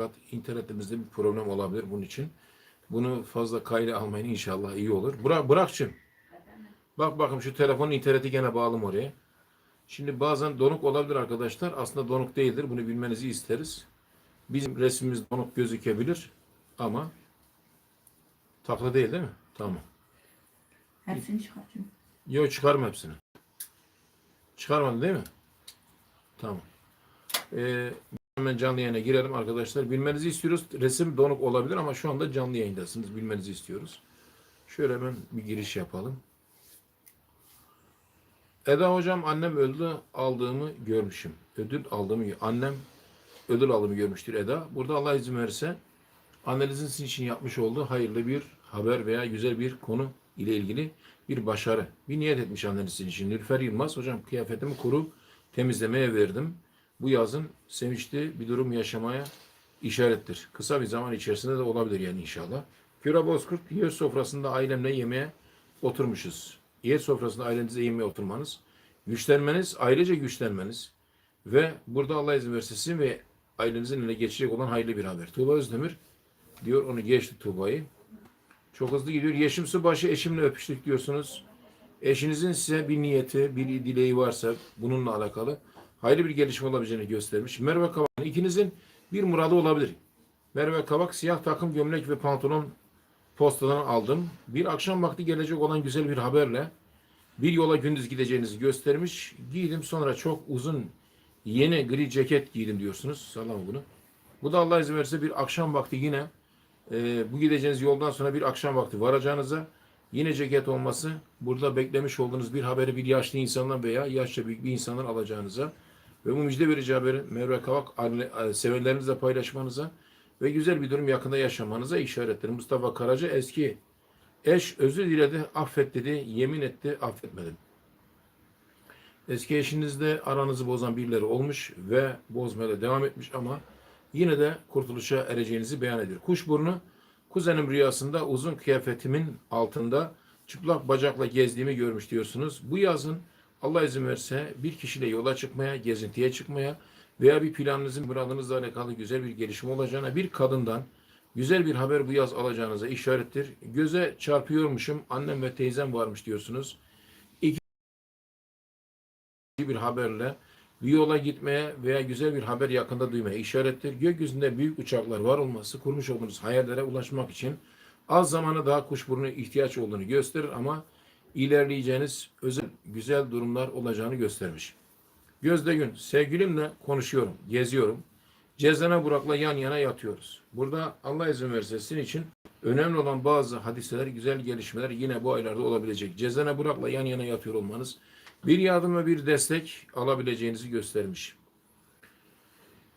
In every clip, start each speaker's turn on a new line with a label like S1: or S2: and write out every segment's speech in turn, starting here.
S1: Fakat internetimizde bir problem olabilir bunun için. Bunu fazla kayda almayın inşallah iyi olur. Burak, Burak'cığım. Bak bakın şu telefonun interneti gene bağlım oraya. Şimdi bazen donuk olabilir arkadaşlar. Aslında donuk değildir. Bunu bilmenizi isteriz. Bizim resmimiz donuk gözükebilir ama takla değil değil mi? Tamam.
S2: Hepsini çıkartayım.
S1: Yok çıkarma hepsini. Çıkarmadın değil mi? Tamam. Ee, hemen canlı yayına girelim arkadaşlar. Bilmenizi istiyoruz. Resim donuk olabilir ama şu anda canlı yayındasınız. Bilmenizi istiyoruz. Şöyle hemen bir giriş yapalım. Eda hocam annem öldü aldığımı görmüşüm. Ödül aldığımı annem ödül aldığımı görmüştür Eda. Burada Allah izin verirse annenizin sizin için yapmış olduğu hayırlı bir haber veya güzel bir konu ile ilgili bir başarı. Bir niyet etmiş anneniz sizin için. Nilüfer Yılmaz hocam kıyafetimi kuru temizlemeye verdim. Bu yazın sevinçli bir durum yaşamaya işarettir. Kısa bir zaman içerisinde de olabilir yani inşallah. Küra Bozkurt yer sofrasında ailemle yemeğe oturmuşuz. Yer sofrasında ailenizle yemeğe oturmanız, güçlenmeniz, ailece güçlenmeniz ve burada Allah izin verirse sizin ve ailenizin eline geçecek olan hayırlı bir haber. Tuğba Özdemir diyor onu geçti Tuğba'yı. Çok hızlı gidiyor. Yeşim Subaşı eşimle öpüştük diyorsunuz. Eşinizin size bir niyeti, bir dileği varsa bununla alakalı hayırlı bir gelişme olabileceğini göstermiş. Merve Kavak ikinizin bir muradı olabilir. Merve Kavak siyah takım gömlek ve pantolon postadan aldım. Bir akşam vakti gelecek olan güzel bir haberle bir yola gündüz gideceğinizi göstermiş. Giydim sonra çok uzun yeni gri ceket giydim diyorsunuz. Sallama bunu. Bu da Allah izin verirse bir akşam vakti yine e, bu gideceğiniz yoldan sonra bir akşam vakti varacağınıza yine ceket olması burada beklemiş olduğunuz bir haberi bir yaşlı insandan veya yaşça büyük bir insandan alacağınıza ve bu müjde verici haberi Merve Kavak aile- sevenlerinizle paylaşmanıza ve güzel bir durum yakında yaşamanıza işarettir. Mustafa Karaca eski eş özür diledi, affet dedi, yemin etti, affetmedim. Eski eşinizle aranızı bozan birileri olmuş ve bozmaya devam etmiş ama yine de kurtuluşa ereceğinizi beyan ediyor. Kuşburnu, kuzenim rüyasında uzun kıyafetimin altında çıplak bacakla gezdiğimi görmüş diyorsunuz. Bu yazın Allah izin verse bir kişiyle yola çıkmaya, gezintiye çıkmaya veya bir planınızın muradınızla alakalı güzel bir gelişme olacağına bir kadından güzel bir haber bu yaz alacağınıza işarettir. Göze çarpıyormuşum, annem ve teyzem varmış diyorsunuz. İki bir haberle bir yola gitmeye veya güzel bir haber yakında duymaya işarettir. Gökyüzünde büyük uçaklar var olması kurmuş olduğunuz hayallere ulaşmak için az zamana daha kuşburnu ihtiyaç olduğunu gösterir ama ilerleyeceğiniz özel güzel durumlar olacağını göstermiş. Gözde Gün, sevgilimle konuşuyorum, geziyorum. Cezene Burak'la yan yana yatıyoruz. Burada Allah izin verirse sizin için önemli olan bazı hadiseler, güzel gelişmeler yine bu aylarda olabilecek. Cezene Burak'la yan yana yatıyor olmanız bir yardım ve bir destek alabileceğinizi göstermiş.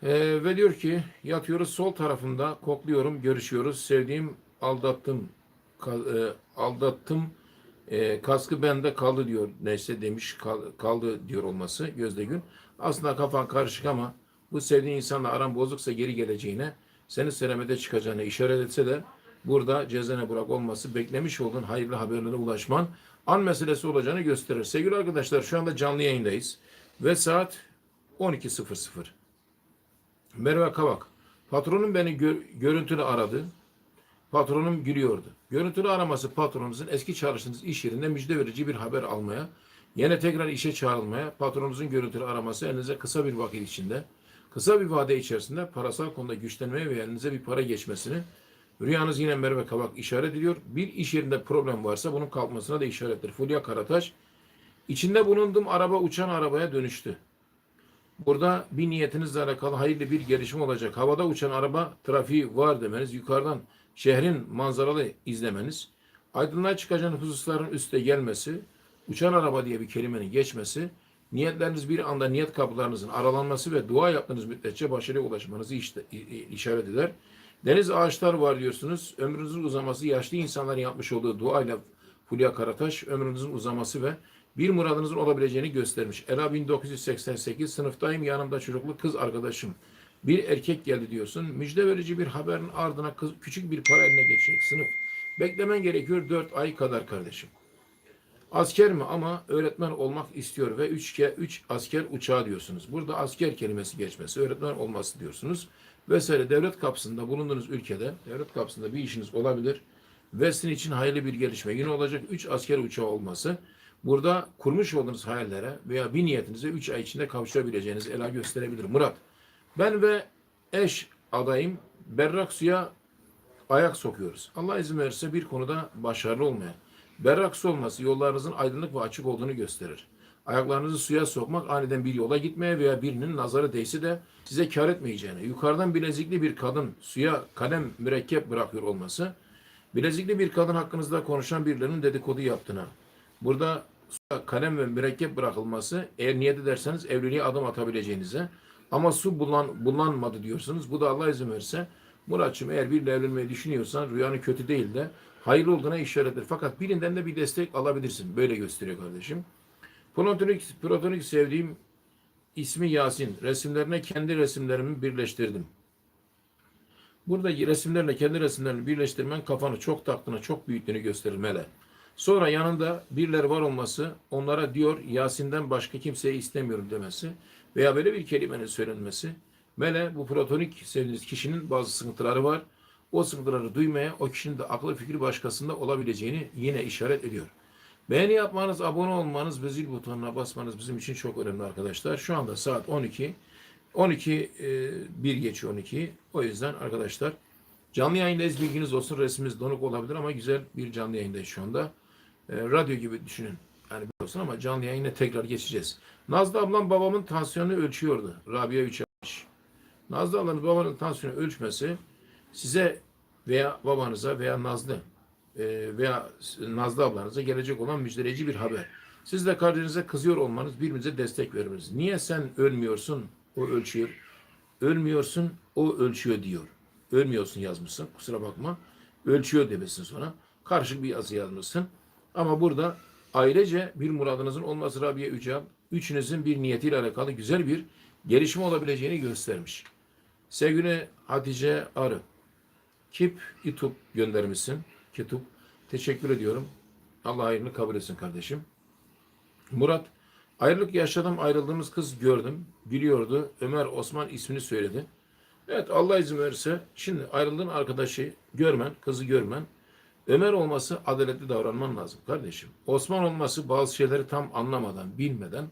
S1: Ee, ve diyor ki yatıyoruz sol tarafında kokluyorum, görüşüyoruz. Sevdiğim aldattım, e, aldattım e, kaskı bende kaldı diyor neyse demiş kal- kaldı diyor olması Gözde Gün. Aslında kafan karışık ama bu sevdiğin insanla aran bozuksa geri geleceğine seni selamete çıkacağına işaret etse de burada cezene bırak olması beklemiş olduğun hayırlı haberlere ulaşman an meselesi olacağını gösterir. Sevgili arkadaşlar şu anda canlı yayındayız ve saat 12.00. Merve Kavak patronum beni gö- görüntülü aradı. Patronum gülüyordu. Görüntülü araması patronunuzun eski çalıştığınız iş yerinde müjde verici bir haber almaya, yine tekrar işe çağrılmaya, patronunuzun görüntülü araması elinize kısa bir vakit içinde, kısa bir vade içerisinde parasal konuda güçlenmeye ve elinize bir para geçmesini, rüyanız yine Merve Kavak işaret ediyor. Bir iş yerinde problem varsa bunun kalkmasına da işarettir. Fulya Karataş, içinde bulunduğum araba uçan arabaya dönüştü. Burada bir niyetinizle alakalı hayırlı bir gelişme olacak. Havada uçan araba trafiği var demeniz, yukarıdan şehrin manzaralı izlemeniz, aydınlığa çıkacağın hususların üste gelmesi, uçan araba diye bir kelimenin geçmesi, niyetleriniz bir anda niyet kapılarınızın aralanması ve dua yaptığınız müddetçe başarıya ulaşmanızı işaret eder. Deniz ağaçlar var diyorsunuz. Ömrünüzün uzaması yaşlı insanların yapmış olduğu duayla Fulya Karataş ömrünüzün uzaması ve bir muradınızın olabileceğini göstermiş. Ela 1988 sınıftayım yanımda çocuklu kız arkadaşım. Bir erkek geldi diyorsun. Müjde verici bir haberin ardına kız, küçük bir para eline geçecek sınıf. Beklemen gerekiyor 4 ay kadar kardeşim. Asker mi ama öğretmen olmak istiyor ve 3 üç, üç asker uçağı diyorsunuz. Burada asker kelimesi geçmesi, öğretmen olması diyorsunuz. vesaire devlet kapısında bulunduğunuz ülkede devlet kapısında bir işiniz olabilir ve için hayırlı bir gelişme yine olacak. 3 asker uçağı olması burada kurmuş olduğunuz hayallere veya bir niyetinize 3 ay içinde kavuşabileceğiniz ela gösterebilir. Murat ben ve eş adayım berrak suya ayak sokuyoruz. Allah izin verirse bir konuda başarılı olmaya. Berrak su olması yollarınızın aydınlık ve açık olduğunu gösterir. Ayaklarınızı suya sokmak aniden bir yola gitmeye veya birinin nazarı değse de size kar etmeyeceğine, yukarıdan bilezikli bir kadın suya kalem mürekkep bırakıyor olması, bilezikli bir kadın hakkınızda konuşan birilerinin dedikodu yaptığına, burada suya kalem ve mürekkep bırakılması eğer niyet ederseniz evliliğe adım atabileceğinize, ama su bulan, bulanmadı diyorsunuz. Bu da Allah izin verirse Muratçım eğer biriyle evlenmeyi düşünüyorsan rüyanın kötü değil de hayırlı olduğuna işarettir. Fakat birinden de bir destek alabilirsin. Böyle gösteriyor kardeşim. Platonik, platonik sevdiğim ismi Yasin. Resimlerine kendi resimlerimi birleştirdim. Burada resimlerle kendi resimlerini birleştirmen kafanı çok taktığını, çok büyüttüğünü gösterir mele. Sonra yanında birileri var olması, onlara diyor Yasin'den başka kimseyi istemiyorum demesi veya böyle bir kelimenin söylenmesi. Mele bu platonik sevdiğiniz kişinin bazı sıkıntıları var. O sıkıntıları duymaya o kişinin de aklı fikri başkasında olabileceğini yine işaret ediyor. Beğeni yapmanız, abone olmanız ve zil butonuna basmanız bizim için çok önemli arkadaşlar. Şu anda saat 12. 12 e, 1 geçiyor 12. O yüzden arkadaşlar canlı yayındayız bilginiz olsun. Resmimiz donuk olabilir ama güzel bir canlı yayındayız şu anda. E, radyo gibi düşünün. Yani biliyorsun ama canlı yayına tekrar geçeceğiz. Nazlı ablam babamın tansiyonunu ölçüyordu. Rabia 3 yapmış. Nazlı ablanın babanın tansiyonu ölçmesi size veya babanıza veya Nazlı e, veya Nazlı ablanıza gelecek olan müjdeleyici bir haber. Siz de kardeşinize kızıyor olmanız birbirinize destek vermeniz. Niye sen ölmüyorsun o ölçüyor. Ölmüyorsun o ölçüyor diyor. Ölmüyorsun yazmışsın kusura bakma. Ölçüyor demesin sonra. Karışık bir yazı yazmışsın. Ama burada ailece bir muradınızın olması Rabia Ücal, üçünüzün bir niyetiyle alakalı güzel bir gelişme olabileceğini göstermiş. Sevgili Hatice Arı, Kip İtup göndermişsin. Kitup. Teşekkür ediyorum. Allah hayrını kabul etsin kardeşim. Murat, ayrılık yaşadım ayrıldığımız kız gördüm. Biliyordu. Ömer Osman ismini söyledi. Evet Allah izin verirse şimdi ayrıldığın arkadaşı görmen, kızı görmen. Ömer olması adaletli davranman lazım kardeşim. Osman olması bazı şeyleri tam anlamadan, bilmeden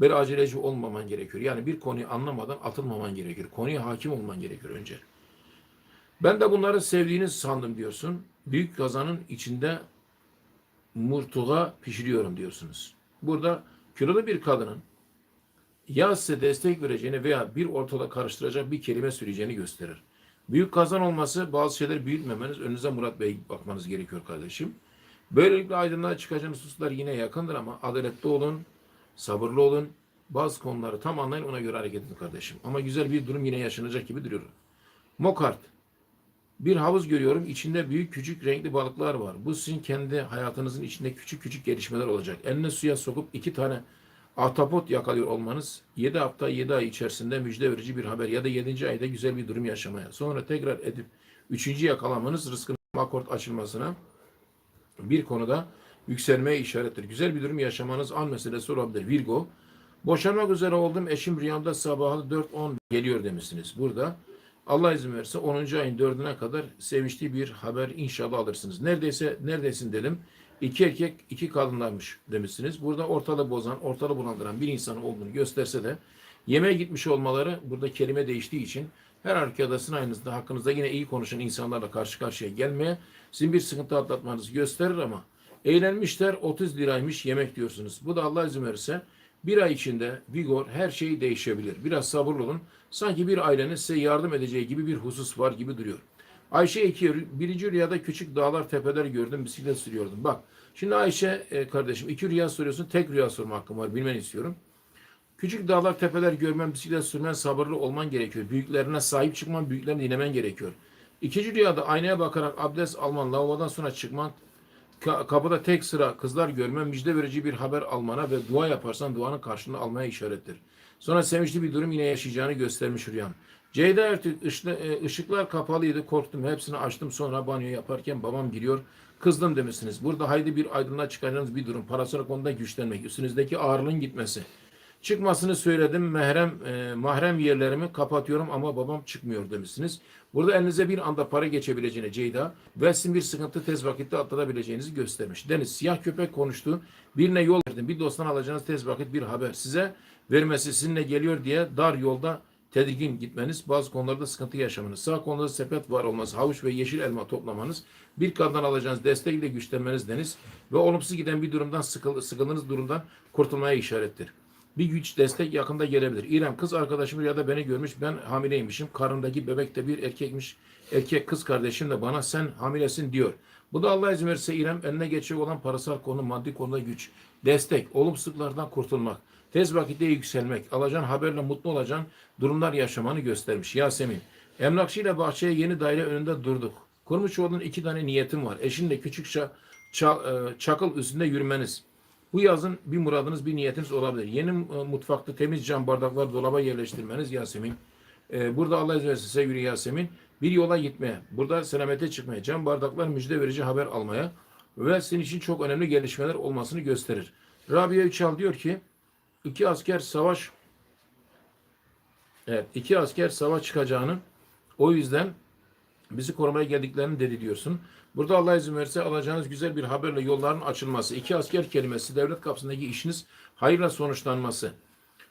S1: böyle aceleci olmaman gerekiyor. Yani bir konuyu anlamadan atılmaman gerekiyor. Konuya hakim olman gerekiyor önce. Ben de bunları sevdiğiniz sandım diyorsun. Büyük kazanın içinde murtuğa pişiriyorum diyorsunuz. Burada kilolu bir kadının ya size destek vereceğini veya bir ortada karıştıracak bir kelime söyleyeceğini gösterir. Büyük kazan olması bazı şeyleri büyütmemeniz, önünüze Murat Bey bakmanız gerekiyor kardeşim. Böylelikle aydınlığa çıkacağınız hususlar yine yakındır ama adaletli olun, sabırlı olun. Bazı konuları tam anlayın ona göre hareket edin kardeşim. Ama güzel bir durum yine yaşanacak gibi duruyor. Mokart. Bir havuz görüyorum. İçinde büyük küçük renkli balıklar var. Bu sizin kendi hayatınızın içinde küçük küçük gelişmeler olacak. Eline suya sokup iki tane ahtapot yakalıyor olmanız 7 hafta 7 ay içerisinde müjde verici bir haber ya da 7. ayda güzel bir durum yaşamaya. Sonra tekrar edip 3. yakalamanız rızkın akort açılmasına bir konuda yükselmeye işarettir. Güzel bir durum yaşamanız an meselesi olabilir. Virgo. Boşanmak üzere oldum. Eşim rüyamda sabahı 4-10 geliyor demişsiniz. Burada Allah izin verirse 10. ayın 4'üne kadar sevinçli bir haber inşallah alırsınız. Neredeyse neredesin dedim. İki erkek iki kadınlarmış demişsiniz. Burada ortalığı bozan, ortalığı bulandıran bir insan olduğunu gösterse de yemeğe gitmiş olmaları burada kelime değiştiği için her arkadaşın aynınızda hakkınızda yine iyi konuşan insanlarla karşı karşıya gelmeye sizin bir sıkıntı atlatmanızı gösterir ama eğlenmişler 30 liraymış yemek diyorsunuz. Bu da Allah izin verirse bir ay içinde vigor her şey değişebilir. Biraz sabırlı olun. Sanki bir ailenin size yardım edeceği gibi bir husus var gibi duruyor. Ayşe iki, birinci rüyada küçük dağlar, tepeler gördüm, bisiklet sürüyordum. Bak, şimdi Ayşe e, kardeşim iki rüya soruyorsun, tek rüya sorma hakkım var, bilmeni istiyorum. Küçük dağlar, tepeler görmen, bisiklet sürmen, sabırlı olman gerekiyor. Büyüklerine sahip çıkman, büyüklerini dinlemen gerekiyor. İkinci rüyada aynaya bakarak abdest alman, lavabodan sonra çıkman, ka- kapıda tek sıra kızlar görmen, müjde verici bir haber almana ve dua yaparsan duanın karşılığını almaya işarettir. Sonra sevinçli bir durum yine yaşayacağını göstermiş rüyan. Ceyda Ertürk e, ışıklar kapalıydı korktum hepsini açtım sonra banyo yaparken babam giriyor kızdım demişsiniz. Burada haydi bir aydınlığa çıkaracağınız bir durum parasal konuda güçlenmek üstünüzdeki ağırlığın gitmesi. Çıkmasını söyledim. Mehrem, e, mahrem yerlerimi kapatıyorum ama babam çıkmıyor demişsiniz. Burada elinize bir anda para geçebileceğini Ceyda ve sizin bir sıkıntı tez vakitte atlatabileceğinizi göstermiş. Deniz siyah köpek konuştu. Birine yol verdim. Bir dosttan alacağınız tez vakit bir haber. Size vermesi sizinle geliyor diye dar yolda tedirgin gitmeniz, bazı konularda sıkıntı yaşamanız, sağ konuda sepet var olması, havuç ve yeşil elma toplamanız, bir kadından alacağınız destekle güçlenmeniz deniz ve olumsuz giden bir durumdan sıkıl, sıkıldığınız durumdan kurtulmaya işarettir. Bir güç destek yakında gelebilir. İrem kız arkadaşım ya da beni görmüş ben hamileymişim. Karındaki bebek de bir erkekmiş. Erkek kız kardeşim de bana sen hamilesin diyor. Bu da Allah izin verirse İrem eline geçecek olan parasal konu, maddi konuda güç, destek, olumsuzluklardan kurtulmak, tez vakitte yükselmek, alacağın haberle mutlu olacağın durumlar yaşamanı göstermiş. Yasemin, emlakçı ile bahçeye yeni daire önünde durduk. Kurmuş olduğun iki tane niyetim var. Eşinle küçük ça- ça- e, çakıl üstünde yürümeniz. Bu yazın bir muradınız, bir niyetiniz olabilir. Yeni e, mutfakta temiz cam bardaklar dolaba yerleştirmeniz Yasemin. E, Burada Allah izin verirse sevgili Yasemin bir yola gitmeye, burada selamete çıkmaya, cam bardaklar müjde verici haber almaya ve senin için çok önemli gelişmeler olmasını gösterir. Rabia Üçal diyor ki iki asker savaş evet iki asker savaş çıkacağını o yüzden bizi korumaya geldiklerini dedi diyorsun. Burada Allah izin verirse alacağınız güzel bir haberle yolların açılması. iki asker kelimesi devlet kapısındaki işiniz hayırla sonuçlanması.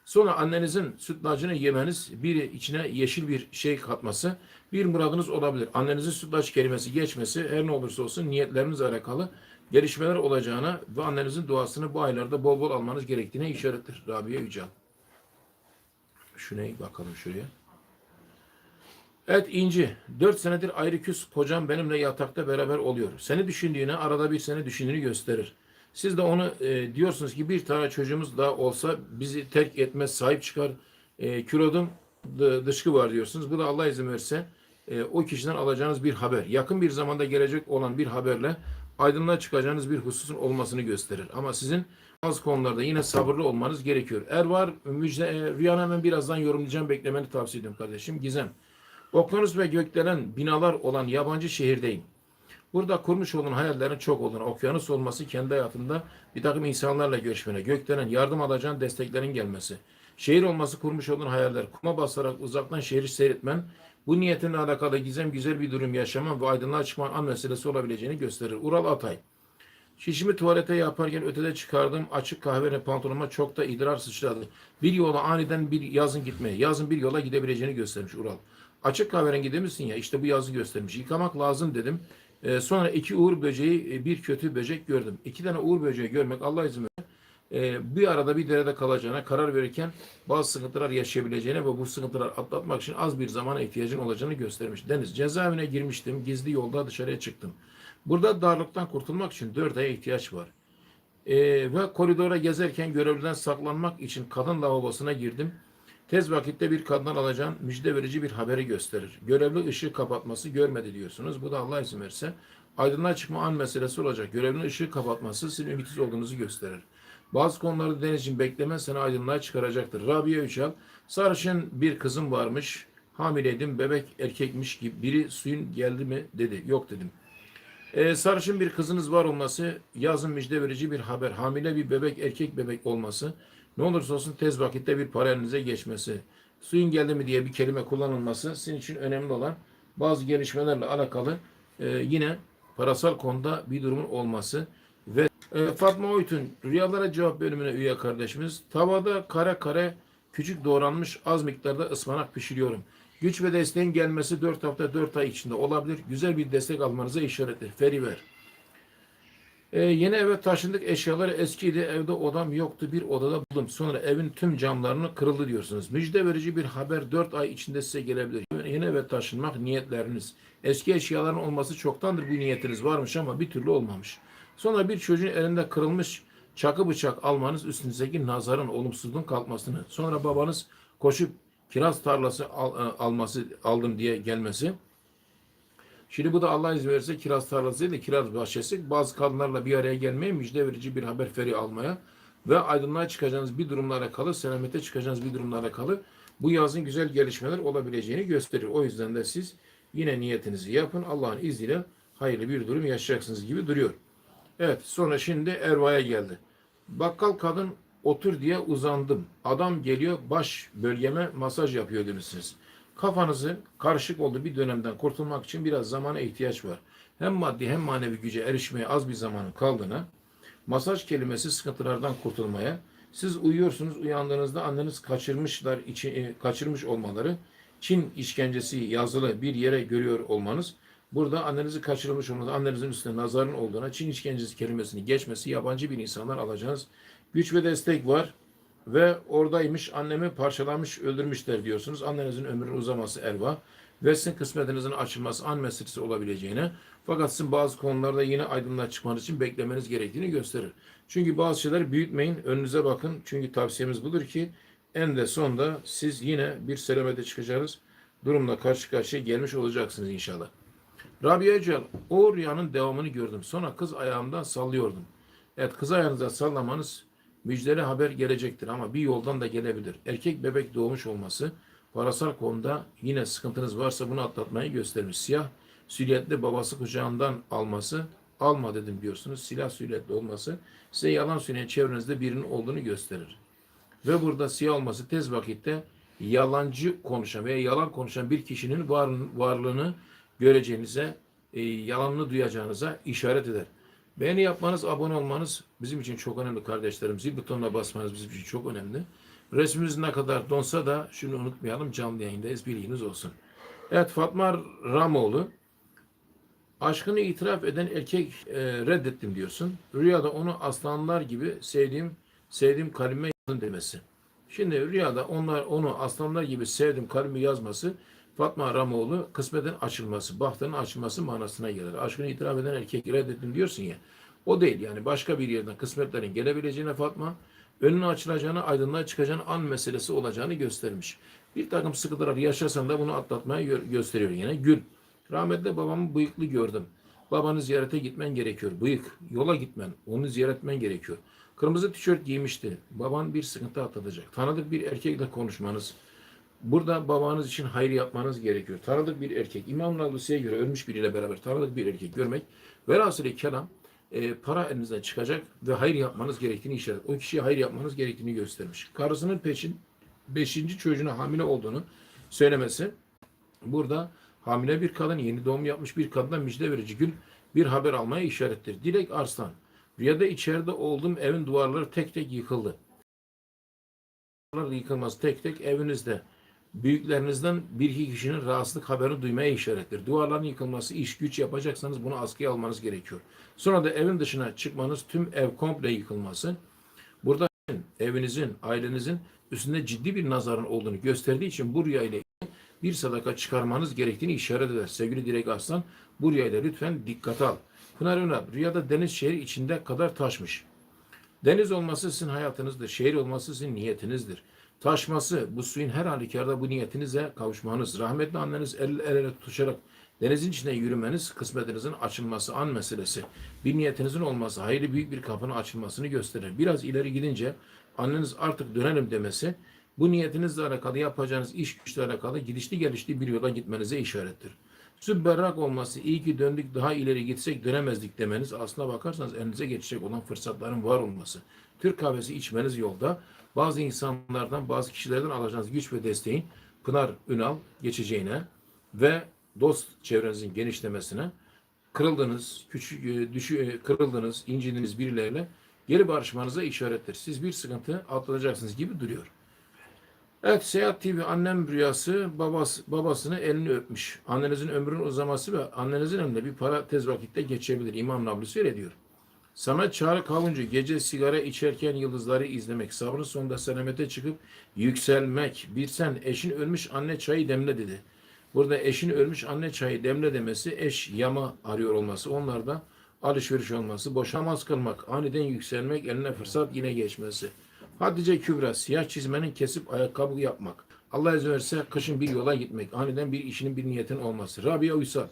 S1: Sonra annenizin sütlacını yemeniz, bir içine yeşil bir şey katması, bir muradınız olabilir. Annenizin sütlaç kelimesi geçmesi, her ne olursa olsun niyetlerinizle alakalı gelişmeler olacağına ve annenizin duasını bu aylarda bol bol almanız gerektiğine işarettir. Rabia Yücel. Şuna bakalım şuraya. Evet İnci, dört senedir ayrı küs kocam benimle yatakta beraber oluyor. Seni düşündüğüne, arada bir seni düşündüğünü gösterir. Siz de onu e, diyorsunuz ki bir tane çocuğumuz daha olsa bizi terk etmez, sahip çıkar. E, kilodum dı- dışkı var diyorsunuz. Bu da Allah izin verirse e, o kişiden alacağınız bir haber. Yakın bir zamanda gelecek olan bir haberle aydınlığa çıkacağınız bir hususun olmasını gösterir. Ama sizin bazı konularda yine sabırlı olmanız gerekiyor. Er var, müjde, e, rüyanı hemen birazdan yorumlayacağım. Beklemeni tavsiye ediyorum kardeşim. Gizem. Okyanus ve gökdelen binalar olan yabancı şehirdeyim. Burada kurmuş olduğun hayallerin çok olduğunu, okyanus olması kendi hayatında bir takım insanlarla görüşmene, gökdelen yardım alacağın desteklerin gelmesi, şehir olması kurmuş olduğun hayaller, kuma basarak uzaktan şehri seyretmen, bu niyetinle alakalı gizem güzel bir durum yaşaman ve aydınlığa çıkman an meselesi olabileceğini gösterir. Ural Atay. Şişimi tuvalete yaparken ötede çıkardım. Açık kahverengi pantolonuma çok da idrar sıçradı. Bir yola aniden bir yazın gitmeye, yazın bir yola gidebileceğini göstermiş Ural. Açık kahverengi demişsin ya işte bu yazı göstermiş. Yıkamak lazım dedim. Ee, sonra iki uğur böceği, e, bir kötü böcek gördüm. İki tane uğur böceği görmek Allah izin verir. Ee, bir arada bir derede kalacağına karar verirken bazı sıkıntılar yaşayabileceğine ve bu sıkıntılar atlatmak için az bir zamana ihtiyacın olacağını göstermiş. Deniz cezaevine girmiştim. Gizli yolda dışarıya çıktım. Burada darlıktan kurtulmak için dört aya ihtiyaç var. Ee, ve koridora gezerken görevliden saklanmak için kadın lavabosuna girdim. Tez vakitte bir kadından alacağın müjde verici bir haberi gösterir. Görevli ışığı kapatması görmedi diyorsunuz. Bu da Allah izin verirse aydınlığa çıkma an meselesi olacak. Görevli ışığı kapatması sizin ümitsiz olduğunuzu gösterir. Bazı konularda deniz için bekleme seni aydınlığa çıkaracaktır. Rabia Üçal, sarışın bir kızım varmış, hamileydim, bebek erkekmiş gibi biri suyun geldi mi dedi. Yok dedim. Ee, sarışın bir kızınız var olması yazın müjde verici bir haber. Hamile bir bebek erkek bebek olması ne olursa olsun tez vakitte bir para elinize geçmesi. Suyun geldi mi diye bir kelime kullanılması sizin için önemli olan bazı gelişmelerle alakalı e, yine parasal konuda bir durumun olması ve e, Fatma Oytun rüyalara cevap bölümüne üye kardeşimiz tavada kare kare küçük doğranmış az miktarda ıspanak pişiriyorum. Güç ve desteğin gelmesi 4 hafta 4 ay içinde olabilir. Güzel bir destek almanıza işarettir. Feriver. Ee, yeni eve taşındık. Eşyaları eskiydi. Evde odam yoktu. Bir odada buldum. Sonra evin tüm camlarını kırıldı diyorsunuz. Müjde verici bir haber 4 ay içinde size gelebilir. Yeni eve taşınmak niyetleriniz. Eski eşyaların olması çoktandır bu niyetiniz varmış ama bir türlü olmamış. Sonra bir çocuğun elinde kırılmış çakı bıçak almanız üstünüzdeki nazarın olumsuzluğun kalkmasını. Sonra babanız koşup kiraz tarlası al- e, alması aldım diye gelmesi. Şimdi bu da Allah izin verirse kiraz tarlası değil de kiraz bahçesi. Bazı kadınlarla bir araya gelmeye, müjde verici bir haber feri almaya ve aydınlığa çıkacağınız bir durumla alakalı, selamete çıkacağınız bir durumla alakalı bu yazın güzel gelişmeler olabileceğini gösterir. O yüzden de siz yine niyetinizi yapın. Allah'ın izniyle hayırlı bir durum yaşayacaksınız gibi duruyor. Evet sonra şimdi Erva'ya geldi. Bakkal kadın Otur diye uzandım. Adam geliyor baş bölgeme masaj yapıyor demişsiniz. Kafanızı karışık olduğu bir dönemden kurtulmak için biraz zamana ihtiyaç var. Hem maddi hem manevi güce erişmeye az bir zamanın kaldığına, masaj kelimesi sıkıntılardan kurtulmaya, siz uyuyorsunuz, uyandığınızda anneniz kaçırmışlar, içi, e, kaçırmış olmaları, Çin işkencesi yazılı bir yere görüyor olmanız, burada annenizi kaçırılmış olmanız, annenizin üstüne nazarın olduğuna, Çin işkencesi kelimesini geçmesi, yabancı bir insanlar alacağınız güç ve destek var ve oradaymış annemi parçalamış öldürmüşler diyorsunuz. Annenizin ömrünün uzaması erva ve sizin kısmetinizin açılması an meselesi olabileceğine fakat sizin bazı konularda yine aydınlığa çıkmanız için beklemeniz gerektiğini gösterir. Çünkü bazı şeyleri büyütmeyin, önünüze bakın. Çünkü tavsiyemiz budur ki en de sonda siz yine bir selamete çıkacağınız durumla karşı karşıya gelmiş olacaksınız inşallah. Rabia Öcal, o rüyanın devamını gördüm. Sonra kız ayağımdan sallıyordum. Evet kız ayağınıza sallamanız müjdeli haber gelecektir ama bir yoldan da gelebilir. Erkek bebek doğmuş olması parasal konuda yine sıkıntınız varsa bunu atlatmayı göstermiş. Siyah silüetli babası kucağından alması alma dedim diyorsunuz. Silah silüetli olması size yalan söyleyen çevrenizde birinin olduğunu gösterir. Ve burada siyah olması tez vakitte yalancı konuşan veya yalan konuşan bir kişinin var, varlığını göreceğinize, e, yalanını duyacağınıza işaret eder. Beğeni yapmanız, abone olmanız bizim için çok önemli kardeşlerim. Zil butonuna basmanız bizim için çok önemli. Resmimiz ne kadar donsa da şunu unutmayalım canlı yayındayız bilginiz olsun. Evet Fatma Ramoğlu aşkını itiraf eden erkek e, reddettim diyorsun. Rüyada onu aslanlar gibi sevdiğim sevdiğim kalbime yazın demesi. Şimdi rüyada onlar onu aslanlar gibi sevdim kalbimi yazması Fatma Ramoğlu kısmetin açılması, bahtının açılması manasına gelir. Aşkını itiraf eden erkek reddettim diyorsun ya. O değil yani başka bir yerden kısmetlerin gelebileceğine Fatma önüne açılacağını, aydınlığa çıkacağını an meselesi olacağını göstermiş. Bir takım sıkıntılar yaşasan da bunu atlatmaya gö- gösteriyor yine. Gül. Rahmetli babamın bıyıklı gördüm. Babanı ziyarete gitmen gerekiyor. Bıyık. Yola gitmen. Onu ziyaret etmen gerekiyor. Kırmızı tişört giymişti. Baban bir sıkıntı atlatacak. Tanıdık bir erkekle konuşmanız. Burada babanız için hayır yapmanız gerekiyor. Tanıdık bir erkek. İmam Navlusi'ye göre ölmüş biriyle beraber tanıdık bir erkek görmek. Velhasılı kelam e, para elinizden çıkacak ve hayır yapmanız gerektiğini işaret. O kişiye hayır yapmanız gerektiğini göstermiş. Karısının peşin beşinci çocuğuna hamile olduğunu söylemesi burada hamile bir kadın yeni doğum yapmış bir kadından müjde verici gün bir haber almaya işarettir. Dilek Arslan rüyada içeride olduğum evin duvarları tek tek yıkıldı. Duvarlar yıkılması tek tek evinizde büyüklerinizden bir iki kişinin rahatsızlık haberini duymaya işarettir. Duvarların yıkılması, iş güç yapacaksanız bunu askıya almanız gerekiyor. Sonra da evin dışına çıkmanız, tüm ev komple yıkılması. Burada evinizin, ailenizin üstünde ciddi bir nazarın olduğunu gösterdiği için bu rüya ile bir sadaka çıkarmanız gerektiğini işaret eder. Sevgili Dilek Arslan, bu rüyayla lütfen dikkate al. Pınar Ünal, rüyada deniz şehir içinde kadar taşmış. Deniz olması sizin hayatınızdır. Şehir olması sizin niyetinizdir. Taşması bu suyun her halükarda bu niyetinize kavuşmanız. Rahmetli anneniz el, el ele tutuşarak denizin içinde yürümeniz kısmetinizin açılması an meselesi. Bir niyetinizin olması hayırlı büyük bir kapının açılmasını gösterir. Biraz ileri gidince anneniz artık dönelim demesi bu niyetinizle alakalı yapacağınız iş güçle alakalı gidişli gelişli bir yola gitmenize işarettir. Süt berrak olması, iyi ki döndük daha ileri gitsek dönemezdik demeniz aslına bakarsanız elinize geçecek olan fırsatların var olması. Türk kahvesi içmeniz yolda bazı insanlardan, bazı kişilerden alacağınız güç ve desteğin Pınar Ünal geçeceğine ve dost çevrenizin genişlemesine kırıldınız, küçük, e, düşü, e, kırıldınız, incidiniz birileriyle geri barışmanıza işarettir. Siz bir sıkıntı atlatacaksınız gibi duruyor. Evet Seyahat TV annem rüyası babası, babasını elini öpmüş. Annenizin ömrünün uzaması ve annenizin önünde bir para tez vakitte geçebilir. İmam Nablusi öyle diyor. Sana çağrı kavuncu gece sigara içerken yıldızları izlemek, sabrın sonunda selamete çıkıp yükselmek. Bir sen eşin ölmüş anne çayı demle dedi. Burada eşin ölmüş anne çayı demle demesi eş yama arıyor olması. Onlarda alışveriş olması, boşamaz kılmak, aniden yükselmek, eline fırsat yine geçmesi. Hatice Kübra, siyah çizmenin kesip ayakkabı yapmak. Allah izin verirse kışın bir yola gitmek, aniden bir işinin bir niyetin olması. Rabia Uysal,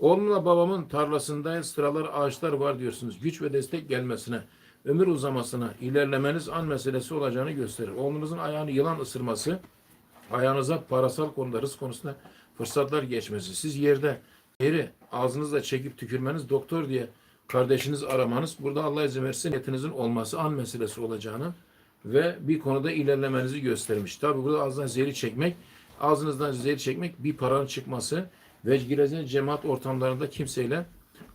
S1: Oğlumla babamın tarlasında sıralar ağaçlar var diyorsunuz. Güç ve destek gelmesine, ömür uzamasına, ilerlemeniz an meselesi olacağını gösterir. Oğlunuzun ayağını yılan ısırması, ayağınıza parasal konuda, rızk konusunda fırsatlar geçmesi. Siz yerde yeri ağzınızla çekip tükürmeniz, doktor diye kardeşiniz aramanız, burada Allah izin verirse niyetinizin olması an meselesi olacağını ve bir konuda ilerlemenizi göstermiş. Tabi burada ağzından zehri çekmek, ağzınızdan zehri çekmek bir paranın çıkması ve gireceğiniz cemaat ortamlarında kimseyle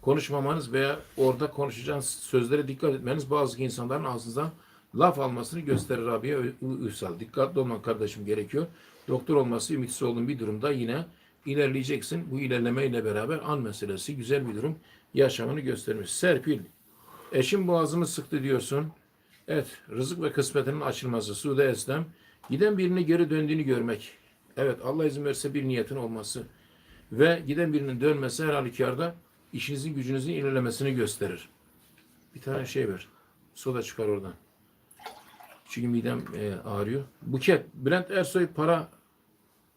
S1: konuşmamanız veya orada konuşacağınız sözlere dikkat etmeniz bazı insanların ağzınızdan laf almasını gösterir abiye Üsal. Dikkatli olmak kardeşim gerekiyor. Doktor olması ümitsiz olduğun bir durumda yine ilerleyeceksin. Bu ilerlemeyle beraber an meselesi güzel bir durum yaşamını göstermiş. Serpil, eşim boğazımı sıktı diyorsun. Evet, rızık ve kısmetinin açılması. Sude Eslem, giden birine geri döndüğünü görmek. Evet, Allah izin verirse bir niyetin olması. Ve giden birinin dönmesi her halükarda işinizin gücünüzün ilerlemesini gösterir. Bir tane şey ver. Soda çıkar oradan. Çünkü midem e, ağrıyor. Buket, Bülent Ersoy para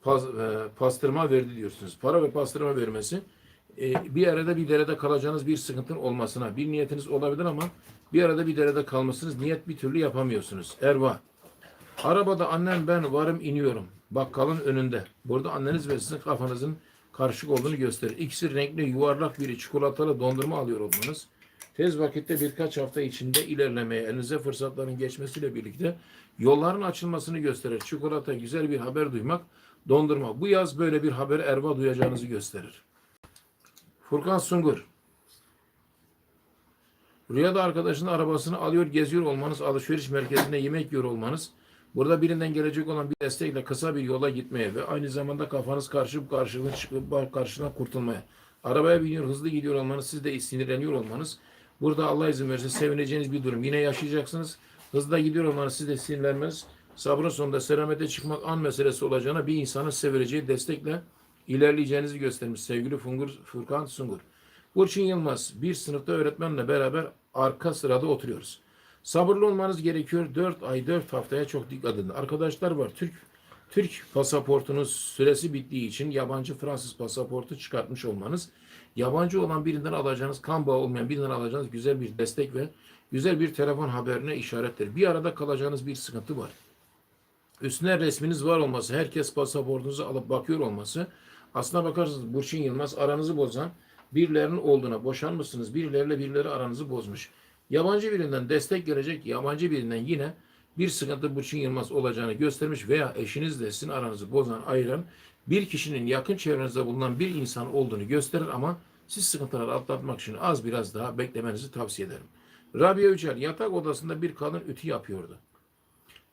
S1: paz, e, pastırma verdi diyorsunuz. Para ve pastırma vermesi e, bir arada bir derede kalacağınız bir sıkıntının olmasına bir niyetiniz olabilir ama bir arada bir derede kalmışsınız. Niyet bir türlü yapamıyorsunuz. Erva. Arabada annem ben varım iniyorum. Bakkalın önünde. Burada anneniz ve sizin kafanızın karışık olduğunu gösterir. İkisi renkli yuvarlak biri çikolatalı dondurma alıyor olmanız. Tez vakitte birkaç hafta içinde ilerlemeye, elinize fırsatların geçmesiyle birlikte yolların açılmasını gösterir. Çikolata güzel bir haber duymak, dondurma. Bu yaz böyle bir haber erva duyacağınızı gösterir. Furkan Sungur. Rüyada arkadaşının arabasını alıyor, geziyor olmanız, alışveriş merkezinde yemek yiyor olmanız, burada birinden gelecek olan bir destekle kısa bir yola gitmeye ve aynı zamanda kafanız karşı karşılığına çıkıp karşıdan kurtulmaya, arabaya biniyor, hızlı gidiyor olmanız, siz de sinirleniyor olmanız, burada Allah izin verirse sevineceğiniz bir durum. Yine yaşayacaksınız. Hızla gidiyor olmanız, siz de sinirlenmeniz, sabrın sonunda selamete çıkmak an meselesi olacağına bir insanın size vereceği destekle ilerleyeceğinizi göstermiş sevgili Fungur, Furkan Sungur. Burçin Yılmaz bir sınıfta öğretmenle beraber arka sırada oturuyoruz. Sabırlı olmanız gerekiyor. 4 ay 4 haftaya çok dikkat edin. Arkadaşlar var. Türk Türk pasaportunuz süresi bittiği için yabancı Fransız pasaportu çıkartmış olmanız, yabancı olan birinden alacağınız, kan bağı olmayan birinden alacağınız güzel bir destek ve güzel bir telefon haberine işarettir. Bir arada kalacağınız bir sıkıntı var. Üstüne resminiz var olması, herkes pasaportunuzu alıp bakıyor olması, aslına bakarsanız Burçin Yılmaz aranızı bozan birilerinin olduğuna boşanmışsınız. Birileriyle birileri aranızı bozmuş. Yabancı birinden destek gelecek, yabancı birinden yine bir sıkıntı Burçin Yılmaz olacağını göstermiş veya eşinizle sizin aranızı bozan, ayıran bir kişinin yakın çevrenizde bulunan bir insan olduğunu gösterir ama siz sıkıntıları atlatmak için az biraz daha beklemenizi tavsiye ederim. Rabia Yücel yatak odasında bir kadın ütü yapıyordu.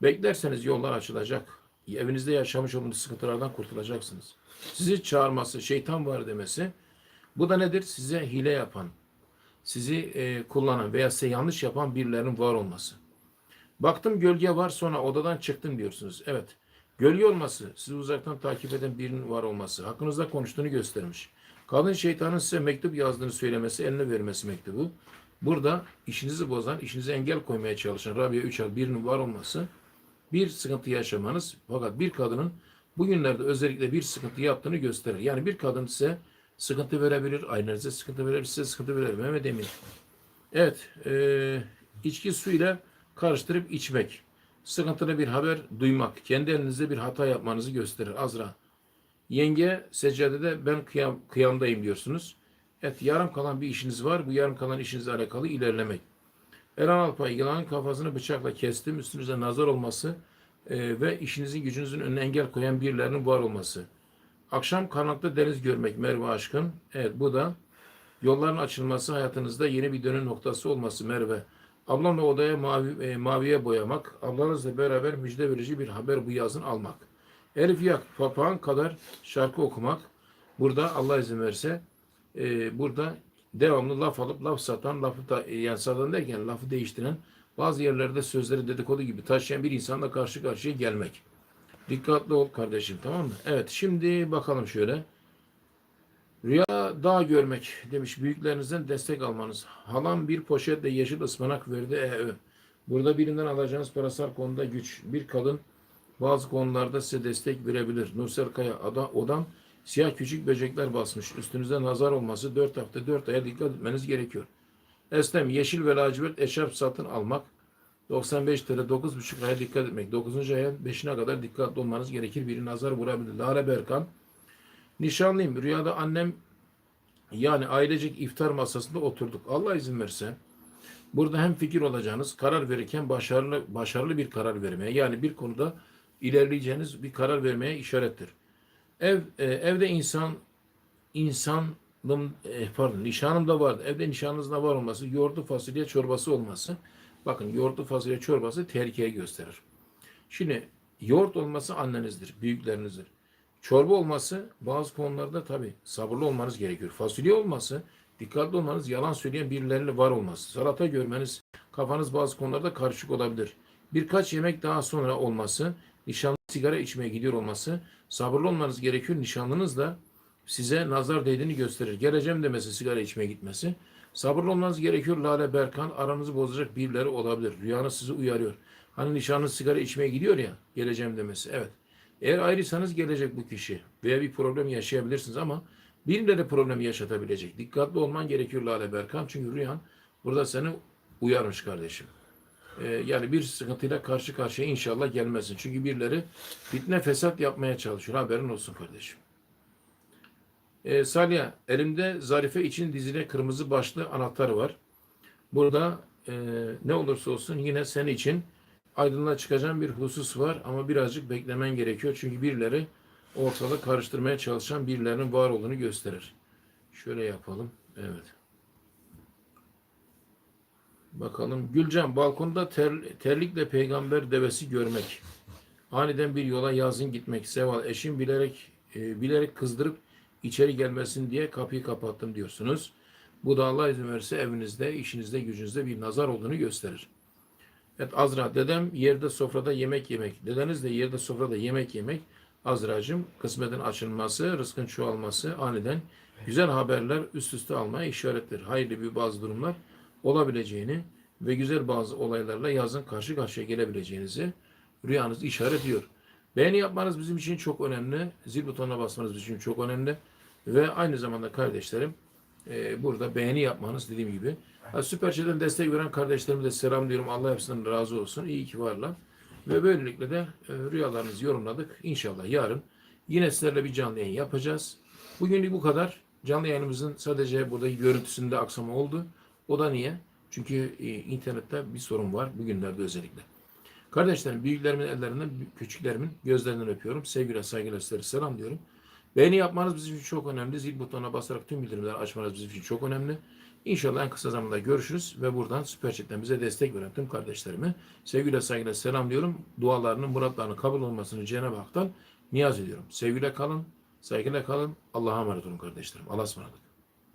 S1: Beklerseniz yollar açılacak. Evinizde yaşamış olduğunuz sıkıntılardan kurtulacaksınız. Sizi çağırması, şeytan var demesi bu da nedir? Size hile yapan, sizi e, kullanan veya size yanlış yapan birilerinin var olması. Baktım gölge var sonra odadan çıktım diyorsunuz. Evet. Gölge olması, sizi uzaktan takip eden birinin var olması, hakkınızda konuştuğunu göstermiş. Kadın şeytanın size mektup yazdığını söylemesi, eline vermesi mektubu. Burada işinizi bozan, işinize engel koymaya çalışan Rabia Üçal birinin var olması, bir sıkıntı yaşamanız fakat bir kadının bugünlerde özellikle bir sıkıntı yaptığını gösterir. Yani bir kadın size sıkıntı verebilir, ailenizde sıkıntı verebilir, size sıkıntı verebilir. Mehmet Emin. Evet, e, içki suyla karıştırıp içmek, sıkıntılı bir haber duymak, kendi elinizde bir hata yapmanızı gösterir. Azra. Yenge seccadede ben kıyam, kıyamdayım diyorsunuz. Evet, yarım kalan bir işiniz var. Bu yarım kalan işinizle alakalı ilerlemek. Eren Alpay, yılanın kafasını bıçakla kestim. Üstünüze nazar olması e, ve işinizin gücünüzün önüne engel koyan birilerinin var olması. Akşam karanlıkta deniz görmek Merve Aşkın. Evet bu da yolların açılması hayatınızda yeni bir dönüm noktası olması Merve. Ablamla odaya mavi, e, maviye boyamak, ablanızla beraber müjde verici bir haber bu yazın almak. Elif Yak, papağan kadar şarkı okumak. Burada Allah izin verse e, burada devamlı laf alıp laf satan, lafı da, e, yani satan derken lafı değiştiren bazı yerlerde sözleri dedikodu gibi taşıyan bir insanla karşı karşıya gelmek. Dikkatli ol kardeşim tamam mı? Evet şimdi bakalım şöyle. Rüya dağ görmek demiş. Büyüklerinizden destek almanız. Halam bir poşetle yeşil ıspanak verdi. E, ö. Burada birinden alacağınız parasal konuda güç. Bir kadın bazı konularda size destek verebilir. Nursel Kaya ada, odam siyah küçük böcekler basmış. Üstünüzde nazar olması 4 hafta 4 aya dikkat etmeniz gerekiyor. Eslem yeşil ve lacivert eşarp satın almak. 95 TL 9,5 aya dikkat etmek. 9. aya 5'ine kadar dikkatli olmanız gerekir. Biri nazar vurabilir. Lale Berkan. Nişanlıyım. Rüyada annem yani ailecek iftar masasında oturduk. Allah izin verirse Burada hem fikir olacağınız, karar verirken başarılı başarılı bir karar vermeye, yani bir konuda ilerleyeceğiniz bir karar vermeye işarettir. Ev e, evde insan insanım e, pardon nişanım da vardı. Evde nişanınız da var olması, yoğurtlu fasulye çorbası olması. Bakın yoğurtlu fasulye çorbası tehlikeyi gösterir. Şimdi yoğurt olması annenizdir, büyüklerinizdir. Çorba olması bazı konularda tabi sabırlı olmanız gerekiyor. Fasulye olması dikkatli olmanız, yalan söyleyen birileriyle var olması. Salata görmeniz, kafanız bazı konularda karışık olabilir. Birkaç yemek daha sonra olması, nişanlı sigara içmeye gidiyor olması, sabırlı olmanız gerekiyor. Nişanlınız da size nazar değdiğini gösterir. Geleceğim demesi, sigara içmeye gitmesi. Sabırlı olmanız gerekiyor. Lale Berkan aranızı bozacak birileri olabilir. Rüyanız sizi uyarıyor. Hani nişanlınız sigara içmeye gidiyor ya, geleceğim demesi. Evet. Eğer ayrıysanız gelecek bu kişi veya bir problem yaşayabilirsiniz ama birileri problem yaşatabilecek. Dikkatli olman gerekiyor Lale Berkan. Çünkü rüyan burada seni uyarmış kardeşim. Ee, yani bir sıkıntıyla karşı karşıya inşallah gelmesin. Çünkü birileri fitne fesat yapmaya çalışıyor. Haberin olsun kardeşim. Ee, Salih, elimde Zarife için dizine kırmızı başlı anahtarı var. Burada e, ne olursa olsun yine senin için aydınlığa çıkacağın bir husus var ama birazcık beklemen gerekiyor. Çünkü birileri ortalığı karıştırmaya çalışan birilerinin var olduğunu gösterir. Şöyle yapalım. Evet. Bakalım. Gülcan balkonda ter, terlikle peygamber devesi görmek. Aniden bir yola yazın gitmek. Seval eşim bilerek e, bilerek kızdırıp içeri gelmesin diye kapıyı kapattım diyorsunuz. Bu da Allah izin verirse evinizde, işinizde, gücünüzde bir nazar olduğunu gösterir. Evet Azra dedem yerde sofrada yemek yemek. Dedeniz de yerde sofrada yemek yemek. Azra'cığım kısmetin açılması, rızkın çoğalması aniden güzel haberler üst üste almaya işarettir. Hayırlı bir bazı durumlar olabileceğini ve güzel bazı olaylarla yazın karşı karşıya gelebileceğinizi rüyanız işaret ediyor. Beğeni yapmanız bizim için çok önemli. Zil butonuna basmanız bizim için çok önemli. Ve aynı zamanda kardeşlerim e, burada beğeni yapmanız dediğim gibi. Ha, Süper Chat'ten destek veren kardeşlerime de selam diyorum. Allah hepsinden razı olsun. İyi ki varlar. Ve böylelikle de e, rüyalarınızı yorumladık. İnşallah yarın yine sizlerle bir canlı yayın yapacağız. Bugünlük bu kadar. Canlı yayınımızın sadece buradaki görüntüsünde aksama oldu. O da niye? Çünkü e, internette bir sorun var bugünlerde özellikle. Kardeşlerim, büyüklerimin ellerinden, küçüklerimin gözlerinden öpüyorum. Sevgiyle, saygıyla sizlere selam diyorum. Beğeni yapmanız bizim için çok önemli. Zil butonuna basarak tüm bildirimleri açmanız bizim için çok önemli. İnşallah en kısa zamanda görüşürüz ve buradan Süper Chat'ten bize destek veren tüm kardeşlerime sevgiyle saygıyla selamlıyorum. Dualarının, muratlarının kabul olmasını Cenab-ı Hak'tan niyaz ediyorum. Sevgiyle kalın, saygıyla kalın. Allah'a emanet olun kardeşlerim. Allah'a ısmarladık.